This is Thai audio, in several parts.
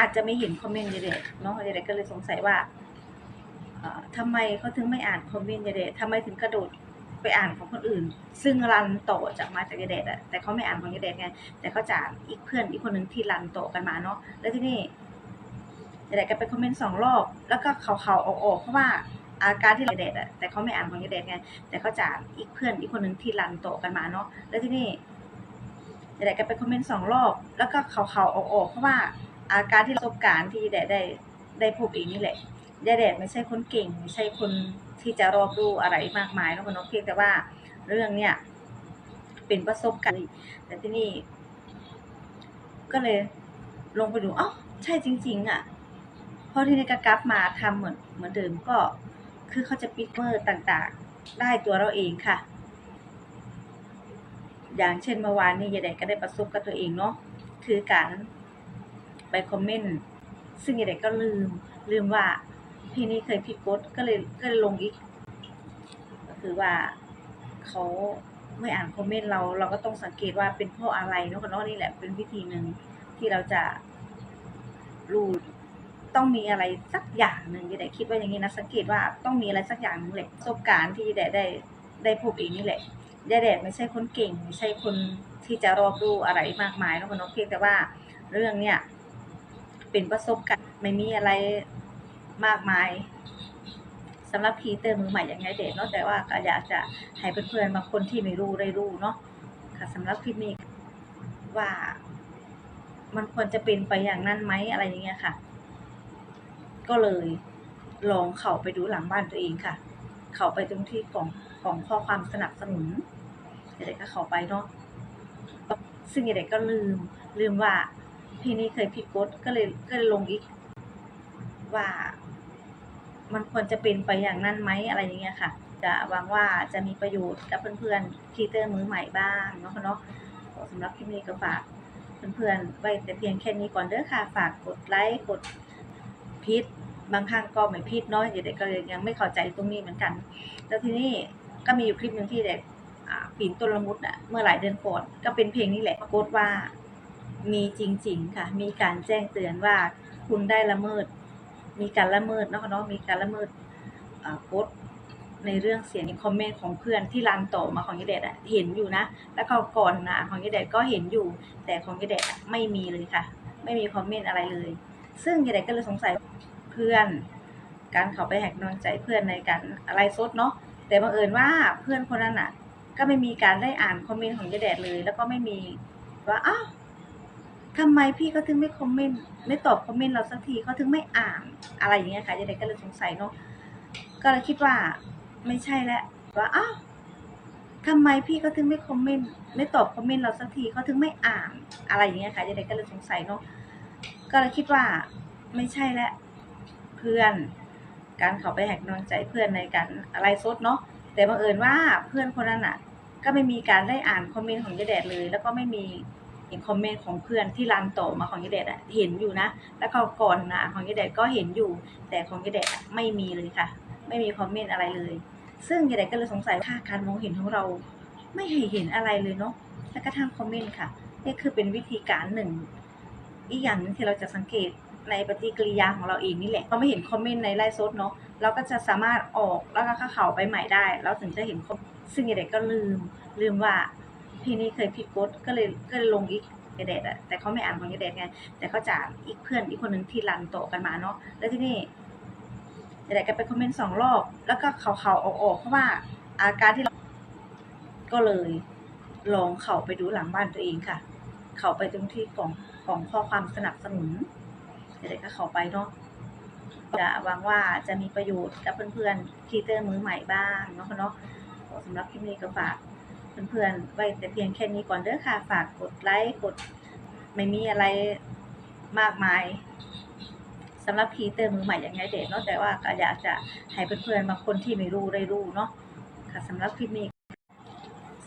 อาจจะไม่เห็นคอมเมนต์ยายเดชเนาะยายเดชก็เลยสงสัยว่าเอ่อทำไมเขาถึงไม่อ่านคอมเมนต์ยายเดชทำไมถึงกระโดดไปอ่านของคนอื่น ซึ่งรันโตจากมาจากยายเดชอะแต่เขาไม่อ่านของยายเดชไงแต่เขาจะอ่านอีกเพื่อนอีกคนหนึ่งที่รันโตกันมาเนาะแล้วที่นี่ยายเดชก็ไปคอมเมนต์สองรอบ แล้วก็เขาเขาออกออกเพราะว่าอาการที่ยาเดชอะแต่เขาไม่อ่านของยายเดชไง แต่เขาจานอีกเพื่อนอีกคนหนึ่งที่รันโตกันมาเนาะ แล้วที่นี่ยายแดดก็ไปคอมเมนต์สองรอบ แล้วก็เขาเขาออกออกเพราะว่า อาการที่ประสบการณ์ที่แดดได้ได้พบเองนี่แหละยายแดดไม่ใช่คนเก่ง ไม่ใช่คนที่จะรอบรู้อะไรมากมายนะคุณนกเพียงแต่ว่าเรื่องเนี้ยเป็นประสบการณ์แต่ที่นี่ ก็เลยลงไปดูอ้าใช่จริง ๆ อะพอที่นี่ก็กลับมาทำเหมือนเหมือนเดิมก็คือเขาจะปิดเมอร์ต่างๆ ได้ตัวเราเองค่ะ อย่างเช่นเมื่อวานนี้ยายแดงก็ได้ประสบกับตัวเองเนาะคือการ ไปคอมเมนต์ซึ่งยายแดงก็ลืม ลืมว่าพี่นี้เคยผิดกฎก็เลยก็เลยลงอีก ก็คือว่าเขาไม่อ่านคอมเมนต์เรา เราก็ต้องสังเกตว่าเป็นเพราะอะไรนาะกันเนาะนี่แหละเป็นวิธีหนึ่งที่เราจะรู้ต้องมีอะไรสักอย่างหนึ่งยายแดงคิดว่าอย่างนี้นะสังเกตว่าต้องมีอะไรสักอย่างหนึ่งแหละประสบการณ์ที่ยายแดงได้ได้พบเองนี่แหละยายแดดไม่ใช่คนเก่ง ไม่ใช่คนที่จะรอบรู้อะไรมากมายนอะคุณนกเพียงแต่ว่าเรื่องเนี้ย เป็นประสบการณ์ไม่มีอะไรมากมายสำหรับพีเตอร์มือใหม่อย่างยายเดดเนาะแต่ว่าก็อยากจะให้เพื่อนๆบางคนที่ไม่รู้ได้รู้เนาะค่ะสำหรับคลิปนี้ว่า มันควรจะเป็นไปอย่างนั้นไหมอะไรอย่างเงี้ยค่ะ ก็เลยลองเข้าไปดูหลังบ้านตัวเองค่ะ เข้าไปตรงที่กล่องกล่องข้อความสนับสนุนเด็กก็เข้าไปเนาะซึ่งเด็กก็ลืมลืมว่า พี่นี้เคยผิดกฎก็เลยก็เลยลงอีก ว่ามันควรจะเป็นไปอย่างนั้นไหมอะไรอย่างเงี้ยค่ะ จะหวังว่าจะมีประโยชน์กับเพื่อนๆคีเตอร์มือใหม่บ้างเนาะเนาะสำหรับคลิปนี้ก็ฝากเพื่อนๆไว้แต่เพียงแค่นี้ก่อนเด้อค่ะ ฝากกดไลค์กดพิษบางครั้งก็ไม่พิษเนาะเด็กๆก็เลยยังไม่เข้าใจตรงนี้เหมือนกัน แล้วทีนี้ก็มีอยู่คลิปหนึ่งที่เด็กปีนต้นละมุดอะเมื่อหลายเดือนก่อนก็เป็นเพลงนี้แหละปรากฏว่า มีจริง ๆ ค่ะ มีการแจ้งเตือนว่าคุณได้ละเมิด มีการละเมิดเนาะเนาะมีการละเมิดอ่ากฎในเรื่องเสียงคอมเมนต์ของเพื่อนที่รันต่อมาของยายแดดอะเห็นอยู่นะ แล้วก็ก่อนหนะของยายแดดก็เห็นอยู่ แต่ของยายแดดอะไม่มีเลยค่ะ ไม่มีคอมเมนต์อะไรเลย ซึ่งยายแดดก็เลยสงสัยเพื่อน การเขาไปแหกกำลังใจเพื่อนในการอะไรซดเนาะ แต่บังเอิญว่าเพื่อนคนนั้นอะ ก็ไม่มีการได้อ่านคอมเมนต์ของยายแดดเลย แล้วก็ไม่มีว่าอ้าว ทำไมพี่เขาถึงไม่คอมเมนต์ไม่ตอบคอมเมนต์เราสักทีเขาถึงไม่อ่านอะไรอย่างเงี้ยค่ะยายแดดก็เลยสงสัยเนาะก็เลยคิดว่าไม่ใช่แล้วว่าอ้าวทำไมพี่เขาถึงไม่คอมเมนต์ไม่ตอบคอมเมนต์เราสักทีเขาถึงไม่อ่านอะไรอย่างเงี้ยค่ะยายแดดก็เลยสงสัยเนาะก็เลยคิดว่าไม่ใช่แล้วเพื่อน การเขาไปแหกกำลังใจเพื่อนในการอะไรซดเนาะแต่บังเอิญว่าเพื่อนคนนั้นอะ ก็ไม่มีการได้อ่านคอมเมนต์ของยายแดดเลย แล้วก็ไม่มี เห็นคอมเมนต์ของเพื่อนที่รันต่อมาของยายแดดอะเห็นอยู่นะ แล้วก็ก่อนนะของยายแดดก็เห็นอยู่ แต่ของยายแดดอะไม่มีเลยค่ะ ไม่มีคอมเมนต์อะไรเลย ซึ่งยายแดดก็เลยสงสัยว่าการมองเห็นของเรา ไม่เห็นอะไรเลยเนาะแล้วก็ทางคอมเมนต์ค่ะนี่คือเป็นวิธีการหนึ่ง อีกอย่างนึงที่เราจะสังเกตในปฏิกิริยาของเราเองนี่แหละเราไม่เห็นคอมเมนต์ในไลฟ์สดเนาะเราก็จะสามารถออกแล้วก็เข้าเขาไปใหม่ได้ เราถึงจะเห็นคอมซึ่งยเด็กก็ลืมลืมว่า พี่นี้เคยผิดกฎก็เลยก็เลยลงอีกยายเด็ดอะแต่เขาไม่อ่านของยเด็ดไง แต่เขาจานอีกเพื่อนอีกคนหนึ่งที่รันโตกันมาเนาะแล้วที่นี่ยายเด็กก็ไปคอมเมนต์สองรอบ แล้วก็เขาเขาๆออกออกๆเพราะว่าอาการที่เราก็เลยลองเข้าไปดูหลังบ้านตัวเองค่ะ เข้าไปตรงที่กล่องกล่องข้อความสนับสนุนเด็กๆก็เข้าไปเนาะจะหวังว่าจะมีประโยชน์กับเพื่อนๆคีเตอร์มือใหม่บ้างเนาะเนาะสำหรับคลิปนี้ก็ฝาก เพื่อนๆ ไว้แต่เพียงแค่นี้ก่อนเด้อค่ะ ฝากกดไลค์กดไม่มีอะไรมากมายสำหรับคีเตอร์มือใหม่อย่างไงเด็กเนาะแต่ว่าก็อยากจะให้เพื่อนๆบางคนที่ไม่รู้ได้รู้เนาะค่ะสำหรับคลิปนี้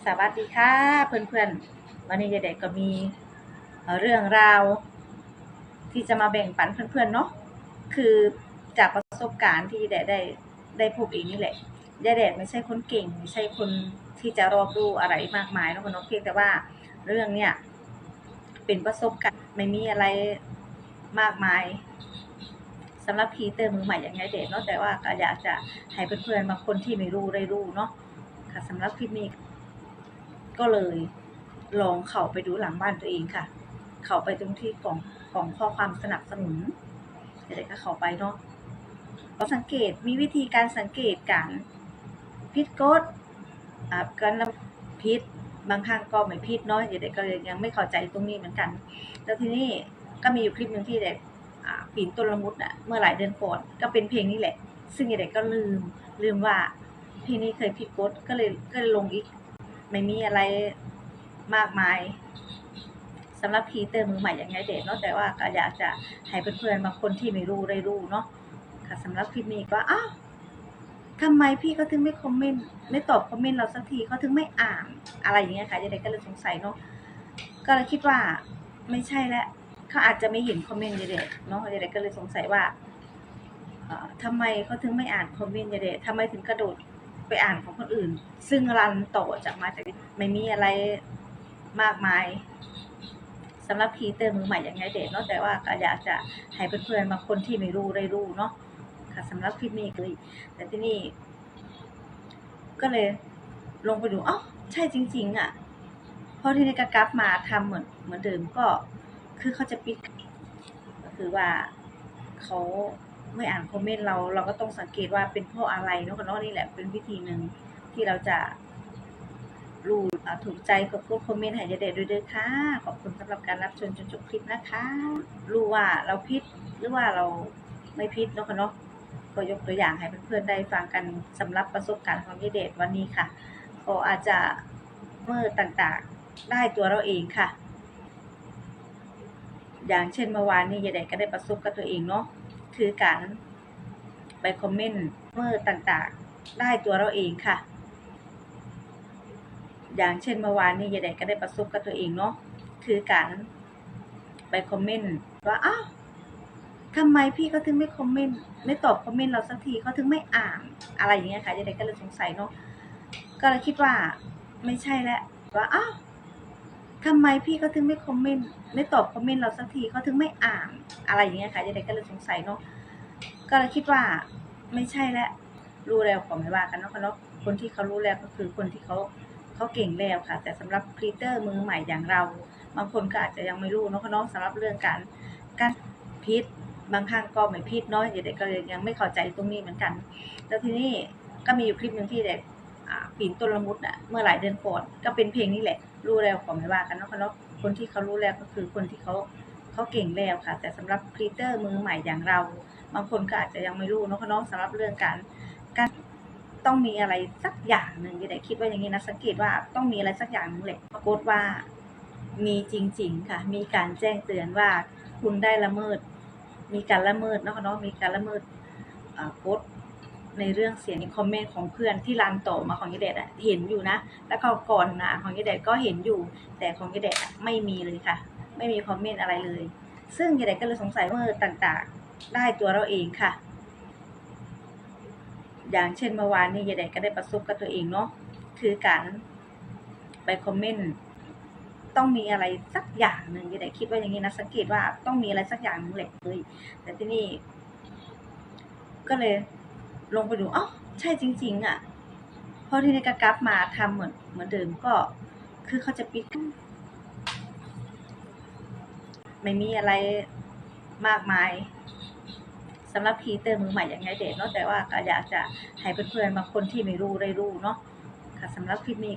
สวัสดีค่ะเพื่อนๆ วันนี้ยายเด็กก็มีเรื่องราว ที่จะมาแบ่งปันเพื่อนๆเนาะคือจากประสบการณ์ที่ยายแดดได้ได้พบเองนี่แหละยายแดดไม่ใช่คนเก่ง ไม่ใช่คน ที่จะรอบรู้อะไรมากมายนะคุณนกเพียงแต่ว่าเรื่องเนี้ยเป็นประสบการณ์ไม่มีอะไรมากมายสำหรับครีเตอร์มือใหม่อย่างไงเด็ดเนาะแต่ว่าก็อยากจะให้เพื่อนๆบางคนที่ไม่รู้ได้รู้เนาะค่ะสำหรับคลิปนี้ก็เลยลองเข้าไปดูหลังบ้านตัวเองค่ะ เข้าไปตรงที่กล่องกล่องข้อความสนับสนุนเด็กก็เข้าไปเนาะก็สังเกตมีวิธีการสังเกตการพิดกด อ่าการพิษบางครั้งก็ไม่พิษเนาะเด็กๆก็ยังไม่เข้าใจตรงนี้เหมือนกัน แล้วทีนี้ก็มีอยู่คลิปหนึ่งที่เด็กปีนต้นละมุดอะเมื่อหลายเดือนก่อนก็เป็นเพลงนี้แหละ ซึ่งเด็กก็ลืมลืมว่าเพลงนี้เคยผิดกฎก็เลยก็เลยลงอีก ไม่มีอะไรมากมายสำหรับครีเอเตอร์มือใหม่อย่างไงเด็กเนาะแต่ว่าก็อยากจะให้เพื่อนๆบางคนที่ไม่รู้ได้รู้เนาะค่ะสำหรับคลิปนี้ก็อ้าว ทำไมพี่เขาถึงไม่คอมเมนต์ไม่ตอบคอมเมนต์เราสักทีเขาถึงไม่อ่านอะไรอย่างเงี้ยค่ะเด็กก็เลยสงสัยเนาะก็เลยคิดว่าไม่ใช่แล้วเขาอาจจะไม่เห็นคอมเมนต์เด็กๆเนาะเด็กก็เลยสงสัยว่าเอ่อทำไมเขาถึงไม่อ่านคอมเมนต์เด็กๆทำไมถึงกระโดดไปอ่านของคนอื่น ซึ่งรันต่อจากมาจากไม่มีอะไรมากมายสำหรับครีเอเตอร์มือใหม่อย่างไงเด็กเนาะแต่ว่าก็อยากจะให้เพื่อนๆบางคนที่ไม่รู้ได้รู้เนาะ ค่ะสำหรับคลิปนี้เลย แต่ที่นี่ ก็เลยลงไปดูอ๋อใช่จริง ๆ อะพอที่นี่ก็กลับมาทำเหมือนเหมือนเดิมก็คือเขาจะปิดก็คือว่าเขาไม่อ่านคอมเมนต์เราเราก็ต้องสังเกตว่าเป็นเพราะอะไรเนาะเนาะนี่แหละเป็นวิธีหนึ่งที่เราจะรู้ถูกใจกับพวกคอมเมนต์ให้เด็ดด้วยเด้อค่ะ ขอบคุณสำหรับการรับชมจนจบคลิปนะคะ รู้ว่าเราพิษหรือว่าเราไม่พิษเนาะค่ะเนาะ ก็ยกตัวอย่างให้เพื่อนๆได้ฟังกันสำหรับประสบการณ์ของยายเดชวันนี้ค่ะก็อาจจะเมื่อต่างๆได้ตัวเราเองค่ะ อย่างเช่นเมื่อวานนี้ยายเดชก็ได้ประสบกับตัวเองเนาะคือการไปคอมเมนต์เมื่อต่างๆได้ตัวเราเองค่ะ อย่างเช่นเมื่อวานนี้ยายเดชก็ได้ประสบกับตัวเองเนาะคือการไปคอมเมนต์ว่าอ้าว ทำไมพี่เขาถึงไม่คอมเมนต์ไม่ตอบคอมเมนต์เราสักทีเขาถึงไม่อ่านอะไรอย่างเงี้ยค่ะยายเดชก็เลยสงสัยเนาะก็เลยคิดว่าไม่ใช่แล้วว่าอ้าวทำไมพี่เขาถึงไม่คอมเมนต์ไม่ตอบคอมเมนต์เราสักทีเขาถึงไม่อ่านอะไรอย่างเงี้ยค่ะยายเดชก็เลยสงสัยเนาะก็เลยคิดว่าไม่ใช่แล้วรู้แล้วขอไม่ว่ากันเนาะค่ะเนาะคนที่เขารู้แล้วก็คือคนที่เขาเขาเก่งแล้วค่ะ แต่สำหรับครีเตอร์มือใหม่อย่างเรา บางคนก็อาจจะยังไม่รู้เนาะค่ะเนาะสำหรับเรื่องการการพิษ บางครั้งก็ไม่พิษเนาะเด็กๆก็เลยยังไม่เข้าใจตรงนี้เหมือนกัน แล้วทีนี้ก็มีอยู่คลิปหนึ่งที่เด็กอ่าปีนต้นละมุดอะเมื่อหลายเดือนก่อนก็เป็นเพลงนี้แหละ รู้แล้วขอไม่ว่ากันเนาะค่ะเนาะคนที่เขารู้แล้วก็คือคนที่เขาเขาเก่งแล้วค่ะ แต่สำหรับครีเตอร์มือใหม่อย่างเรา บางคนก็อาจจะยังไม่รู้เนาะค่ะเนาะสำหรับเรื่องการการต้องมีอะไรสักอย่างหนึ่งยี่ไดคิดว่าอย่างนี้นะสังเกตว่าต้องมีอะไรสักอย่างหนึงแหละปรากฏว่ามีจริง ๆ ค่ะ มีการแจ้งเตือนว่าคุณได้ละเมิด มีการละเมิดเนาะเนาะมีการละเมิดอ่ากฎในเรื่องเสียงคอมเมนต์ของเพื่อนที่รันต่อมาของยีเดดอะเห็นอยู่นะ แล้วก็ก่อนหนะของยีเดดก็เห็นอยู่ แต่ของยีเดดอะไม่มีเลยค่ะ ไม่มีคอมเมนต์อะไรเลย ซึ่งยีเดดก็เลยสงสัยว่าเมื่อต่างๆ ได้ตัวเราเองค่ะ อย่างเช่นเมื่อวานนี้ยายแดก็ได้ประสบกับตัวเองเนาะคือการไปคอมเมนต์ ต้องมีอะไรสักอย่างหนึ่งยายแดงคิดว่าอย่างนี้นะสังเกตว่าต้องมีอะไรสักอย่างหนึ่งแหละเลย แต่ที่นี่ ก็เลยลงไปดูอ๋อใช่จริง ๆ อะพอที่นี่ก็กลับมาทำเหมือนเหมือนเดิมก็ คือเขาจะปิดไม่มีอะไรมากมายสำหรับครีเตอร์มือใหม่อย่างไงเด็กเนาะแต่ว่าก็อยากจะให้เพื่อนๆบางคนที่ไม่รู้ได้รู้เนาะค่ะสำหรับคลิปนี้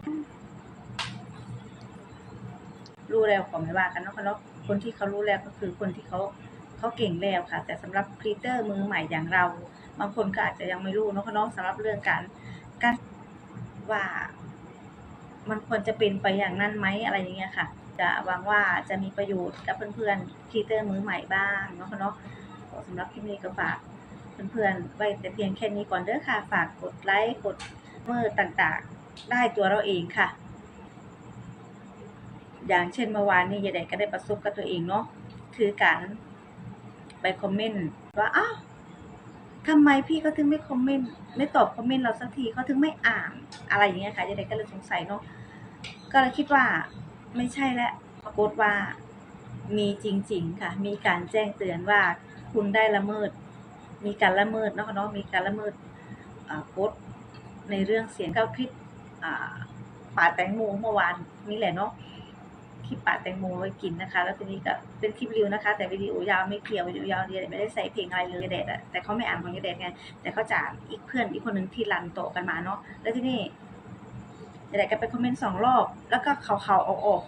รู้แล้วขอไม่ว่ากันเนาะค่ะเนาะคนที่เขารู้แล้วก็คือคนที่เขาเขาเก่งแล้วค่ะ แต่สำหรับครีเตอร์มือใหม่อย่างเรา บางคนก็อาจจะยังไม่รู้เนาะค่ะเนาะสำหรับเรื่องการการว่า มันควรจะเป็นไปอย่างนั้นไหมอะไรอย่างเงี้ยค่ะ จะหวังว่าจะมีประโยชน์กับเพื่อนๆครีเตอร์มือใหม่บ้างเนาะค่ะเนาะสำหรับคลิปนี้ก็ฝากเพื่อนๆไว้แต่เพียงแค่นี้ก่อนเด้อค่ะ ฝากกดไลค์กดเมื่อต่างๆ ได้ตัวเราเองค่ะ อย่างเช่นเมื่อวานนี้ยายแดงก็ได้ประสบกับตัวเองเนาะคือการไปคอมเมนต์ว่าอ้าวทำไมพี่เขาถึงไม่คอมเมนต์ไม่ตอบคอมเมนต์เราสักทีเขาถึงไม่อ่านอะไรอย่างเงี้ยค่ะยายแดงก็เลยสงสัยเนาะก็เลยคิดว่าไม่ใช่แล้วปรากฏว่ามีจริง ๆ ค่ะ มีการแจ้งเตือนว่าคุณได้ละเมิด มีการละเมิดเนาะเนาะมีการละเมิดอ่ากฎในเรื่องเสียงเข้าคลิปป่าแตงโมเมื่อวานนี่แหละเนาะ คลิปป่าแตงโมไว้กินนะคะ แล้วทีนี้ก็เป็นคลิปรีวิวนะคะ แต่วิดีโอยาวไม่เคลียร์วิดีโอยาวเดียวไม่ได้ใส่เพลงอะไรเลยยายแดดอะแต่เขาไม่อ่านของยายแดดไงแต่เขาจะอีกเพื่อนอีกคนหนึ่งที่รันโตกันมาเนาะแล้วที่นี่ยายแดดก็ไปคอมเมนต์สองรอบ แล้วก็เขาเขาออกออก